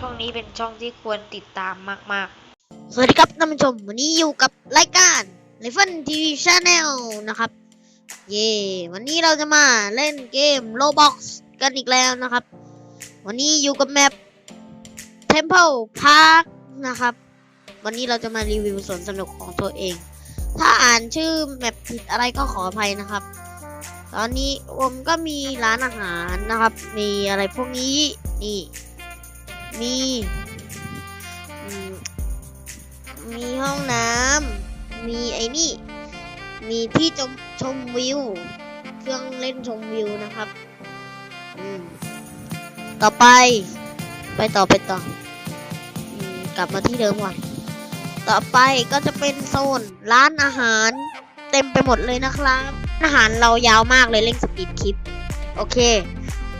ช่องนี้เป็นช่องที่ควรติดตามมากสวัสดีครับท่านผู้ชม วันนี้อยู่กับรายการ l e ฟ e n TV Channel นะครับ เย่วันนี้เราจะมาเล่นเกม Roblox กันอีกแล้วนะครับ วันนี้อยู่กับแมป Temple Park นะครับ วันนี้เราจะมารีวิวสวนสนุกของตัวเอง ถ้าอ่านชื่อแมปผิดอะไรก็ขออภัยนะครับ ตอนนี้ผมก็มีร้านอาหารนะครับ มีอะไรพวกนี้นี่ มี มีห้องน้ำ มีไอ้นี่ มีที่ชมชมวิว เครื่องเล่นชมวิวนะครับอืมต่อไป ไปต่อไปต่ออกลับมาที่เดิมก่อน ต่อไปก็จะเป็นโซนร้านอาหาร เต็มไปหมดเลยนะครับ อาหารเรายาวมากเลยเล่นสปีดคลิป โอเค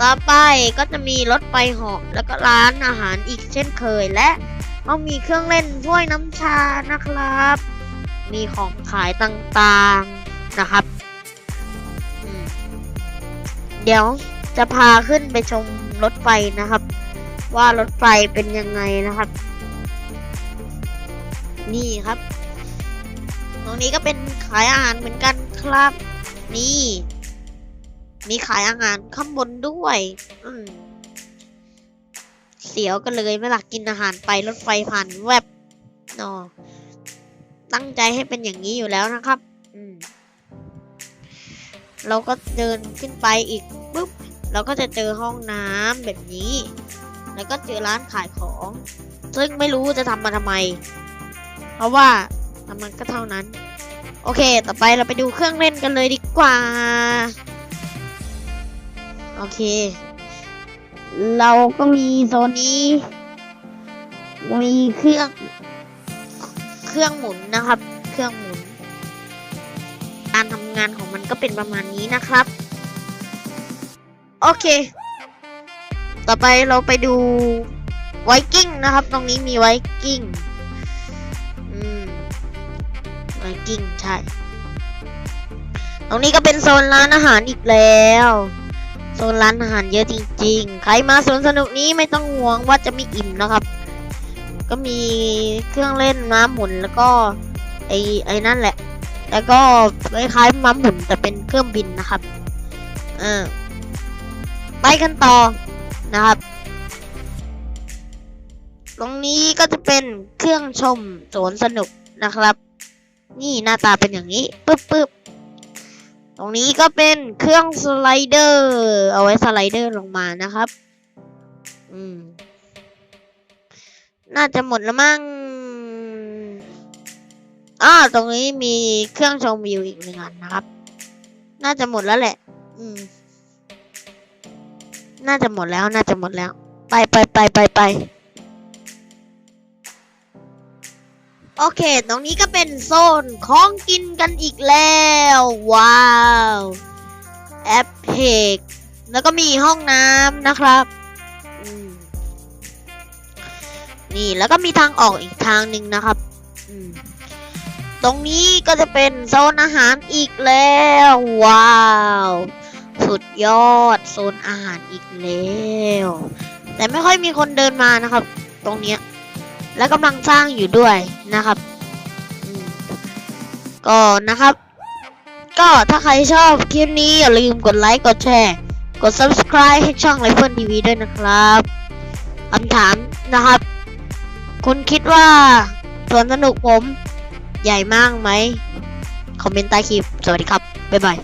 ต่อไปก็จะมีรถไฟเหาะแล้วก็ร้านอาหารอีกเช่นเคยและเขามีเครื่องเล่นถ้วยน้ำชานะครับ มีของขายต่างๆนะครับ เดี๋ยวจะพาขึ้นไปชมรถไฟนะครับ ว่ารถไฟเป็นยังไงนะครับ นี่ครับ ตรงนี้ก็เป็นขายอาหารเหมือนกันครับ นี่ มีขายอาหารข้างบนด้วย อืม เสียวกันเลยไม่หลักกินอาหารไปรถไฟผ่านแวบนอตั้งใจให้เป็นอย่างนี้อยู่แล้วนะครับ อืม เราก็เดินขึ้นไปอีกปุ๊บ เราก็จะเจอห้องน้ำแบบนี้ แล้วก็เจอร้านขายของ ซึ่งไม่รู้จะทำมาทำไม เพราะว่าทำมันก็เท่านั้น โอเค ต่อไปเราไปดูเครื่องเล่นกันเลยดีกว่า โอเค เราก็มีโซนนี้ มีเครื่อง เครื่องหมุนนะครับ เครื่องหมุน การทำงานของมันก็เป็นประมาณนี้นะครับ โอเค ต่อไปเราไปดูไวกิ้งนะครับ ตรงนี้มีไวกิ้งอืมไวกิ้งใช่ ตรงนี้ก็เป็นโซนร้านอาหารอีกแล้ว โซนร้านอาหารเยอะจริง ๆ ใครมาสวนสนุกนี้ไม่ต้องห่วงว่าจะไม่อิ่มนะครับ ก็มีเครื่องเล่นม้าหมุนแล้วก็ไอ้ไอ้นั่นแหละ แล้วก็คล้ายๆม้าหมุนแต่เป็นเครื่องบินนะครับเออไปกันต่อนะครับ ตรงนี้ก็จะเป็นเครื่องชมสวนสนุกนะครับ นี่หน้าตาเป็นอย่างนี้ปึ๊บปึ๊บ ตรงนี้ก็เป็นเครื่องสไลเดอร์ เอาไว้สไลเดอร์ลงมานะครับ อืม น่าจะหมดแล้วมั้งอ่าตรงนี้มีเครื่องชมวิวอีกหนึ่งอันนะครับ น่าจะหมดแล้วแหละ อืม น่าจะหมดแล้ว น่าจะหมดแล้ว ไปไปไปไปไป โอเค ตรงนี้ก็เป็นโซนของกินกันอีกแล้ว ว้าว แอปเพกแล้วก็มีห้องน้ำนะครับนี่แล้วก็มีทางออกอีกทางหนึ่งนะครับ ตรงนี้ก็จะเป็นโซนอาหารอีกแล้ว ว้าว สุดยอดโซนอาหารอีกแล้ว แต่ไม่ค่อยมีคนเดินมานะครับ ตรงเนี้ย และกำลังสร้างอยู่ด้วยนะครับก็นะครับ ก็ถ้าใครชอบคลิปนี้อย่าลืมกดไลค์กดแชร์ กด subscribe ให้ช่อง l i f e n TV ด้วยนะครับคำถามนะครับ คุณคิดว่าสวนสนุกผมใหญ่มากไหม คอมเมนต์ใต้คลิป สวัสดีครับ บ๊ายบาย